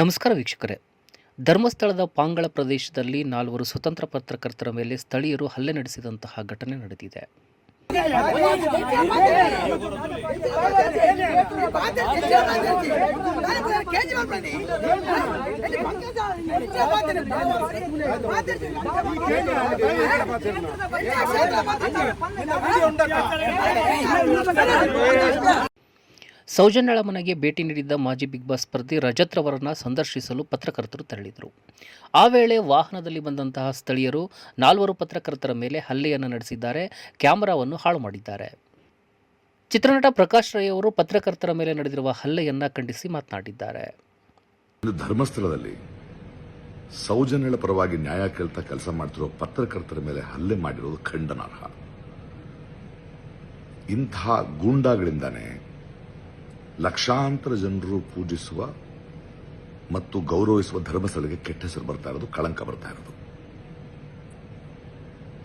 ನಮಸ್ಕಾರ ವೀಕ್ಷಕರೇ. ಧರ್ಮಸ್ಥಳದ ಪಾಂಗಳ ಪ್ರದೇಶದಲ್ಲಿ ನಾಲ್ವರು ಸ್ವತಂತ್ರ ಪತ್ರಕರ್ತರ ಮೇಲೆ ಸ್ಥಳೀಯರು ಹಲ್ಲೆ ನಡೆಸಿದಂತಹ ಘಟನೆ ನಡೆದಿದೆ. ಸೌಜನ್ಯಳ ಮನೆಗೆ ಭೇಟಿ ನೀಡಿದ್ದ ಮಾಜಿ ಬಿಗ್ ಬಾಸ್ ಸ್ಪರ್ಧಿ ರಜತ್ ರವರನ್ನ ಸಂದರ್ಶಿಸಲು ಪತ್ರಕರ್ತರು ತೆರಳಿದರು. ಆ ವೇಳೆ ವಾಹನದಲ್ಲಿ ಬಂದಂತಹ ಸ್ಥಳೀಯರು ನಾಲ್ವರು ಪತ್ರಕರ್ತರ ಮೇಲೆ ಹಲ್ಲೆಯನ್ನು ನಡೆಸಿದ್ದಾರೆ, ಕ್ಯಾಮರಾವನ್ನು ಹಾಳು ಮಾಡಿದ್ದಾರೆ. ಚಿತ್ರನಟ ಪ್ರಕಾಶ್ ರೈ ಅವರು ಪತ್ರಕರ್ತರ ಮೇಲೆ ನಡೆದಿರುವ ಹಲ್ಲೆಯನ್ನ ಖಂಡಿಸಿ ಮಾತನಾಡಿದ್ದಾರೆ. ಧರ್ಮಸ್ಥಳದಲ್ಲಿ ಸೌಜನ್ಯಳ ಪರವಾಗಿ ನ್ಯಾಯ ಕೇಳ್ತಾ ಕೆಲಸ ಮಾಡ್ತಿರೋ ಪತ್ರಕರ್ತರ ಮೇಲೆ ಹಲ್ಲೆ ಮಾಡಿರೋದು ಖಂಡನಾರ್ಹ. ಇಂಥ ಗೂಂಡಾಗಳಿಂದಾನೇ ಲಕ್ಷಾಂತರ ಜನರು ಪೂಜಿಸುವ ಮತ್ತು ಗೌರವಿಸುವ ಧರ್ಮಸ್ಥಳಕ್ಕೆ ಕೆಟ್ಟ ಹೆಸರು ಬರ್ತಾ ಇರೋದು, ಕಳಂಕ ಬರ್ತಾ ಇರೋದು.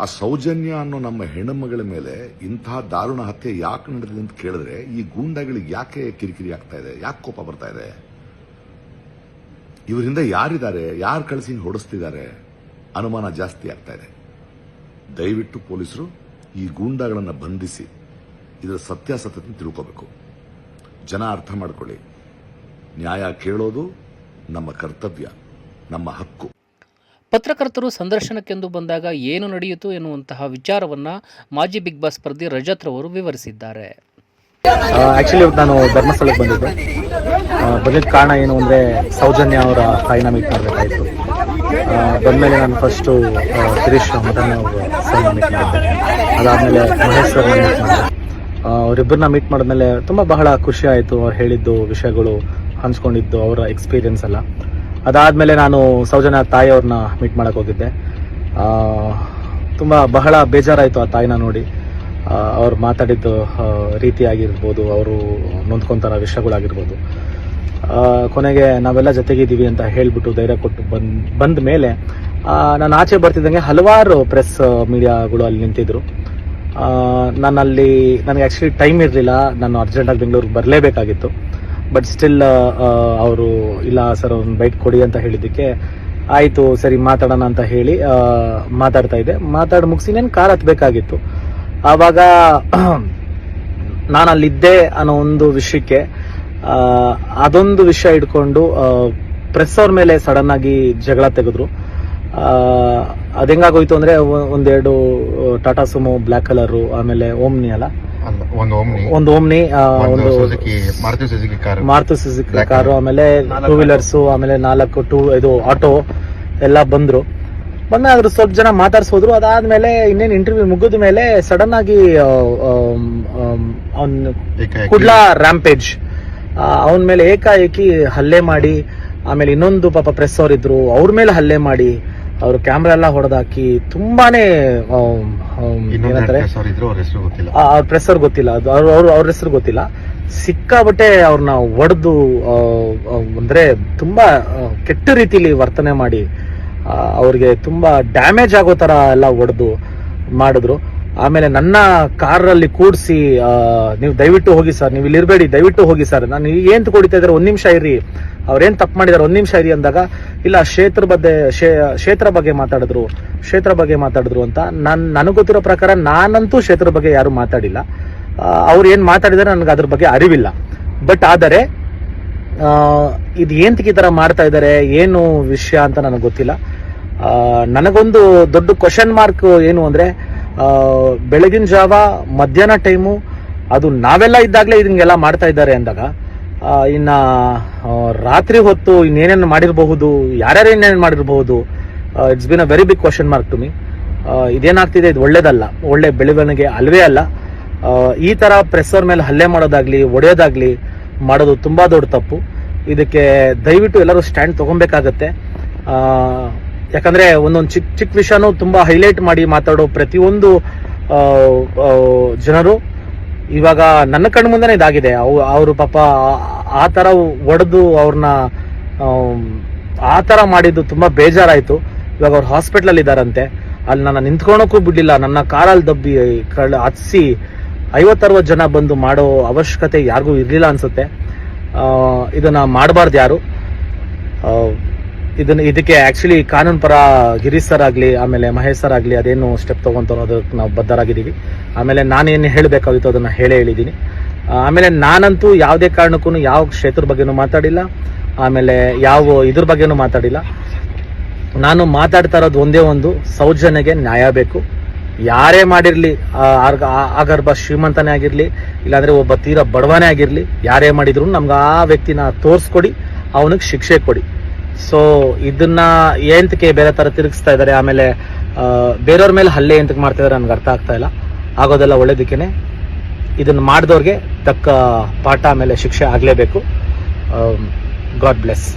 ಆ ಸೌಜನ್ಯ ಅನ್ನೋ ನಮ್ಮ ಹೆಣ್ಣುಮಗಳ ಮೇಲೆ ಇಂತಹ ದಾರುಣ ಹತ್ಯೆ ಯಾಕೆ ನಡೆದಿದೆ ಅಂತ ಕೇಳಿದ್ರೆ, ಈ ಗೂಂಡಾಗಳಿಗೆ ಯಾಕೆ ಕಿರಿಕಿರಿ ಆಗ್ತಾ ಇದೆ, ಯಾಕೆ ಕೋಪ ಬರ್ತಾ ಇದೆ? ಇವರಿಂದ ಯಾರಿದ್ದಾರೆ, ಯಾರು ಕಳಿಸಿ ಹೊಡಿಸ್ತಿದ್ದಾರೆ? ಅನುಮಾನ ಜಾಸ್ತಿ ಆಗ್ತಾ ಇದೆ. ದಯವಿಟ್ಟು ಪೊಲೀಸರು ಈ ಗೂಂಡಾಗಳನ್ನು ಬಂಧಿಸಿ, ಇದರ ಸತ್ಯಾಸತ್ಯತೆ ತಿಳ್ಕೋಬೇಕು. ಜನ ಅರ್ಥ ಮಾಡ್ಕೊಳ್ಳಿ. ನ್ಯಾಯ ಕೇಳೋದು ನಮ್ಮ ಕರ್ತವ್ಯ ನಮ್ಮ ಹಕ್ಕು. ಪತ್ರಕರ್ತರು ಸಂದರ್ಶನಕ್ಕೆಂದು ಬಂದಾಗ ಏನು ನಡೆಯಿತು ಎನ್ನುವಂತಹ ವಿಚಾರವನ್ನ ಮಾಜಿ ಬಿಗ್ ಬಾಸ್ ಸ್ಪರ್ಧಿ ರಜತ್ ರವರು ವಿವರಿಸಿದ್ದಾರೆ. ಆಕ್ಚುಲಿ ಇವತ್ತು ನಾನು ಧರ್ಮಸ್ಥಳಕ್ಕೆ ಬಂದಿದ್ದೆ. ಬಂದಿದ್ದ ಕಾರಣ ಏನು ಅಂದರೆ ಸೌಜನ್ಯ ಅವರ ತಾಯಿನ ಮೀಟ್ ಮಾಡಬೇಕಾಯಿತು. ಬಂದಮೇಲೆ ನಾನು ಫಸ್ಟು ಶಿರೀಶ್ ಮದನ್ ಅವರು ಸರ್ನ ಮೀಟ್ ಮಾಡಿದ್ದೆ. ಅದಾದಮೇಲೆ ಮಹೇಶ್ವರ ಮೀಟ್ ಮಾಡಿದೆ ಅವರಿಬ್ಬರನ್ನ ಮೀಟ್ ಮಾಡಿದ್ಮೇಲೆ ತುಂಬ ಬಹಳ ಖುಷಿ ಆಯಿತು ಅವ್ರು ಹೇಳಿದ್ದು ವಿಷಯಗಳು ಹಂಚ್ಕೊಂಡಿದ್ದು ಅವರ ಎಕ್ಸ್ಪೀರಿಯನ್ಸ್ ಎಲ್ಲ. ಅದಾದಮೇಲೆ ನಾನು ಸೌಜನ ತಾಯಿಯವ್ರನ್ನ ಮೀಟ್ ಮಾಡಕ್ಕೆ ಹೋಗಿದ್ದೆ. ತುಂಬ ಬಹಳ ಬೇಜಾರಾಯಿತು ಆ ತಾಯಿನ ನೋಡಿ. ಅವ್ರು ಮಾತಾಡಿದ್ದು ಆ, ರೀತಿ ಆಗಿರ್ಬೋದು ಅವರು ನೊಂದ್ಕೊಂತಾರ ವಿಷಯಗಳಾಗಿರ್ಬೋದು. ಕೊನೆಗೆ ನಾವೆಲ್ಲ ಜೊತೆಗಿದ್ದೀವಿ ಅಂತ ಹೇಳಿಬಿಟ್ಟು ಧೈರ್ಯ ಕೊಟ್ಟು ಬಂದ್ ಬಂದ ಮೇಲೆ ನಾನು ಆಚೆ ಬರ್ತಿದ್ದಂಗೆ ಹಲವಾರು ಪ್ರೆಸ್ ಮೀಡಿಯಾಗಳು ಅಲ್ಲಿ ನಿಂತಿದ್ರು. ನಾನು ನನಗೆ ಆ್ಯಕ್ಚುಲಿ ಟೈಮ್ ಇರಲಿಲ್ಲ. ನಾನು ಅರ್ಜೆಂಟಾಗಿ ಬೆಂಗಳೂರಿಗೆ ಬರಲೇಬೇಕಾಗಿತ್ತು. ಬಟ್ ಸ್ಟಿಲ್ ಅವರು, ಇಲ್ಲ ಸರ್ ಒಂದು ಬೈಟ್ ಕೊಡಿ ಅಂತ ಹೇಳಿದ್ದಕ್ಕೆ ಆಯಿತು, ಸರಿ, ಮಾತಾಡೋಣ ಅಂತ ಹೇಳಿ ಮಾತಾಡ್ತಾ ಇದ್ದೆ. ಮಾತಾಡಿ ಮುಗಿಸಿ ನಾನು ಕಾರ್ ಹತ್ತಬೇಕಾಗಿತ್ತು ಆವಾಗ ನಾನು ಅಲ್ಲಿದ್ದೆ ಅನ್ನೋ ಒಂದು ವಿಷಯಕ್ಕೆ ಅದೊಂದು ವಿಷಯ ಇಟ್ಕೊಂಡು ಪ್ರೆಸ್ ಅವ್ರ ಮೇಲೆ ಸಡನ್ ಆಗಿ ಜಗಳ ತೆಗೆದ್ರು. ಅದ್ ಹೆಂಗಾಗೋಯ್ತು ಅಂದ್ರೆ ಒಂದೆರಡು ಟಾಟಾ ಸುಮೋ ಬ್ಲಾಕ್ ಕಲರು ಆಮೇಲೆ ಓಮ್ನಿ ಅಲ್ಲ? ಒಂದು ಓಮ್ನಿ. ಒಂದು ಮಾರುತಿ ಸುಜುಕಿ ಕಾರ್ ಆಮೇಲೆ ಟೂ ವೀಲರ್ಸ್ ಆಮೇಲೆ ನಾಲ್ಕು ಟೂ ಇದು ಆಟೋ ಎಲ್ಲ ಬಂದ್ರು. ಬಂದ ಅದ್ರ ಸ್ವಲ್ಪ ಜನ ಮಾತಾಡ್ಸೋದ್ರು. ಅದಾದ್ಮೇಲೆ ಇನ್ನೇನು ಇಂಟರ್ವ್ಯೂ ಮುಗಿದ ಮೇಲೆ ಸಡನ್ ಆಗಿ ಅವ್ನ ಕುಡ್ಲಾ ರ್ಯಾಂಪೇಜ್ ಅವನ ಮೇಲೆ ಏಕಾಏಕಿ ಹಲ್ಲೆ ಮಾಡಿ ಆಮೇಲೆ ಇನ್ನೊಂದು ಪಾಪ ಪ್ರೆಸ್ ಅವರಿದ್ರು. ಅವ್ರ ಮೇಲೆ ಹಲ್ಲೆ ಮಾಡಿ ಅವ್ರು ಕ್ಯಾಮ್ರಾ ಎಲ್ಲ ಹೊಡೆದಾಕಿ ತುಂಬಾನೇ ಏನಂತಾರೆ? ಅವ್ರ ಪ್ರೆಸರ್ ಗೊತ್ತಿಲ್ಲ. ಅವ್ರ ಅವ್ರ ಹೆಸರು ಗೊತ್ತಿಲ್ಲ. ಸಿಕ್ಕಾಬಟ್ಟೆ ಅವ್ರನ್ನ ಒಡೆದು ಅಂದ್ರೆ ತುಂಬಾ ಕೆಟ್ಟ ರೀತಿಲಿ ವರ್ತನೆ ಮಾಡಿ ಅವ್ರಿಗೆ ತುಂಬಾ ಡ್ಯಾಮೇಜ್ ಆಗೋ ತರ ಎಲ್ಲ ಒಡೆದು ಮಾಡಿದ್ರು. ಆಮೇಲೆ ನನ್ನ ಕಾರಲ್ಲಿ ಕೂಡಿಸಿ ನೀವು ದಯವಿಟ್ಟು ಹೋಗಿ ಸರ್, ನೀವು ಇಲ್ಲಿ ಇರಬೇಡಿ, ದಯವಿಟ್ಟು ಹೋಗಿ ಸರ್. ನಾನು ಏನು ಕೊಡಿತಾ ಇದ್ದಾರೆ, ಒಂದು ನಿಮಿಷ ಇರಿ. ಅವ್ರೇನು ತಪ್ಪು ಮಾಡಿದ್ದಾರೆ, ಒಂದು ನಿಮಿಷ ಇರಿ ಅಂದಾಗ, ಇಲ್ಲ, ಕ್ಷೇತ್ರ ಬಗ್ಗೆ ಕ್ಷೇತ್ರ ಬಗ್ಗೆ ಮಾತಾಡಿದ್ರು, ಕ್ಷೇತ್ರ ಬಗ್ಗೆ ಮಾತಾಡಿದ್ರು ಅಂತ ನನ್, ನನಗೆ ಗೊತ್ತಿರೋ ಪ್ರಕಾರ ನಾನಂತೂ ಕ್ಷೇತ್ರ ಬಗ್ಗೆ ಯಾರು ಮಾತಾಡಿಲ್ಲ. ಅವ್ರು ಏನು ಮಾತಾಡಿದಾರೆ ನನಗೆ ಅದ್ರ ಬಗ್ಗೆ ಅರಿವಿಲ್ಲ. ಬಟ್ ಆದರೆ ಇದು ಏಂತಕ್ಕೆ ಈ ತರ ಮಾಡ್ತಾ ಇದ್ದಾರೆ, ಏನು ವಿಷಯ ಅಂತ ನನಗೆ ಗೊತ್ತಿಲ್ಲ. ನನಗೊಂದು ದೊಡ್ಡ ಕ್ವಶನ್ ಮಾರ್ಕ್ ಏನು ಅಂದ್ರೆ ಬೆಳಗಿನ ಜಾವ, ಮಧ್ಯಾಹ್ನ ಟೈಮು, ಅದು ನಾವೆಲ್ಲ ಇದ್ದಾಗಲೇ ಇದನ್ನೆಲ್ಲ ಮಾಡ್ತಾ ಇದ್ದಾರೆ ಅಂದಾಗ ಇನ್ನು ರಾತ್ರಿ ಹೊತ್ತು ಇನ್ನೇನೇನು ಮಾಡಿರಬಹುದು, ಯಾರ್ಯಾರು ಇನ್ನೇನು ಮಾಡಿರಬಹುದು it's been a very big question mark to me ಇದೇನಾಗ್ತಿದೆ, ಇದು ಒಳ್ಳೇದಲ್ಲ. ಒಳ್ಳೆ ಬೆಳವಣಿಗೆ ಅಲ್ವೇ ಅಲ್ಲ. ಈ ಥರ ಪ್ರೆಸ್ಸರ್ ಮೇಲೆ ಹಲ್ಲೆ ಮಾಡೋದಾಗ್ಲಿ ಒಡೆಯೋದಾಗ್ಲಿ ಮಾಡೋದು ತುಂಬ ದೊಡ್ಡ ತಪ್ಪು. ಇದಕ್ಕೆ ದಯವಿಟ್ಟು ಎಲ್ಲರೂ ಸ್ಟ್ಯಾಂಡ್ ತಗೊಬೇಕಾಗತ್ತೆ. ಯಾಕಂದ್ರೆ ಒಂದೊಂದು ಚಿಕ್ಕ ಚಿಕ್ಕ ವಿಷಯನೂ ತುಂಬಾ ಹೈಲೈಟ್ ಮಾಡಿ ಮಾತಾಡೋ ಪ್ರತಿಯೊಂದು ಜನರು ಇವಾಗ ನನ್ನ ಕಣ್ಣು ಮುಂದೆನೇ ಇದಾಗಿದೆ. ಅವು, ಅವರು ಪಾಪ ಆ- ಥರ ಒಡೆದು ಅವ್ರನ್ನ ಆ ತರ ಮಾಡಿದ್ದು ತುಂಬಾ ಬೇಜಾರಾಯಿತು. ಇವಾಗ ಅವ್ರು ಹಾಸ್ಪಿಟ್ಲಲ್ಲಿ ಇದಾರಂತೆ ಅಲ್ಲಿ ನನ್ನ ನಿಂತ್ಕೊಳಕ್ಕೂ ಬಿಡ್ಲಿಲ್ಲ. ನನ್ನ ಕಾರಲ್ಲಿ ದಬ್ಬಿ ಕಳ್ಳ ಹತ್ಸಿ ಐವತ್ತರವತ್ತು ಜನ ಬಂದು ಮಾಡೋ ಅವಶ್ಯಕತೆ ಯಾರಿಗೂ ಇರಲಿಲ್ಲ ಅನ್ಸುತ್ತೆ. ಇದನ್ನ ಮಾಡಬಾರ್ದು ಯಾರು. ಇದನ್ನ ಇದಕ್ಕೆ ಆಕ್ಚುಲಿ ಕಾನೂನು ಪರ ಗಿರೀಶ್ ಸರ್ ಆಗಲಿ, ಆಮೇಲೆ ಮಹೇಶ್ ಸರ್ ಆಗಲಿ ಅದೇನು ಸ್ಟೆಪ್ ತಗೊಂತಾರೋ ಅದಕ್ಕೆ ನಾವು ಬದ್ಧರಾಗಿದ್ದೀವಿ. ಆಮೇಲೆ ನಾನೇನು ಹೇಳಬೇಕಾಗಿತ್ತು ಅದನ್ನು ಹೇಳೇ ಹೇಳಿದ್ದೀನಿ. ಆಮೇಲೆ ನಾನಂತೂ ಯಾವುದೇ ಕಾರಣಕ್ಕೂ ಯಾವ ಕ್ಷೇತ್ರದ ಬಗ್ಗೆನೂ ಮಾತಾಡಿಲ್ಲ. ಆಮೇಲೆ ಯಾವ ಇದ್ರ ಬಗ್ಗೆನೂ ಮಾತಾಡಿಲ್ಲ. ನಾನು ಮಾತಾಡ್ತಾ ಇರೋದು ಒಂದೇ ಒಂದು, ಸೌಜನ್ಯಗೆ ನ್ಯಾಯ ಬೇಕು. ಯಾರೇ ಮಾಡಿರಲಿ ಆಗರ್ಭ ಶ್ರೀಮಂತನೇ ಆಗಿರಲಿ, ಇಲ್ಲಾಂದ್ರೆ ಒಬ್ಬ ತೀರಾ ಬಡವನೇ ಆಗಿರಲಿ, ಯಾರೇ ಮಾಡಿದ್ರು ನಮ್ಗೆ ಆ ವ್ಯಕ್ತಿನ ತೋರಿಸ್ಕೊಡಿ, ಅವನಿಗೆ ಶಿಕ್ಷೆ ಕೊಡಿ. ಸೊ ಇದನ್ನ ಏಂತಕ್ಕೆ ಬೇರೆ ತರ ತಿರುಗಿಸ್ತಾ ಇದ್ದಾರೆ? ಆಮೇಲೆ ಬೇರೆಯವ್ರ ಮೇಲೆ ಹಲ್ಲೆ ಎಂತಕ್ಕೆ ಮಾಡ್ತಾ ಇದಾರೆ ನನ್ಗೆ ಅರ್ಥ ಆಗ್ತಾ ಇಲ್ಲ. ಆಗೋದೆಲ್ಲ ಒಳ್ಳೇದಕ್ಕೇನೆ ಇದನ್ನ ಮಾಡಿದವ್ರಿಗೆ ತಕ್ಕ ಪಾಠ, ಆಮೇಲೆ ಶಿಕ್ಷೆ ಆಗಲೇಬೇಕು. God bless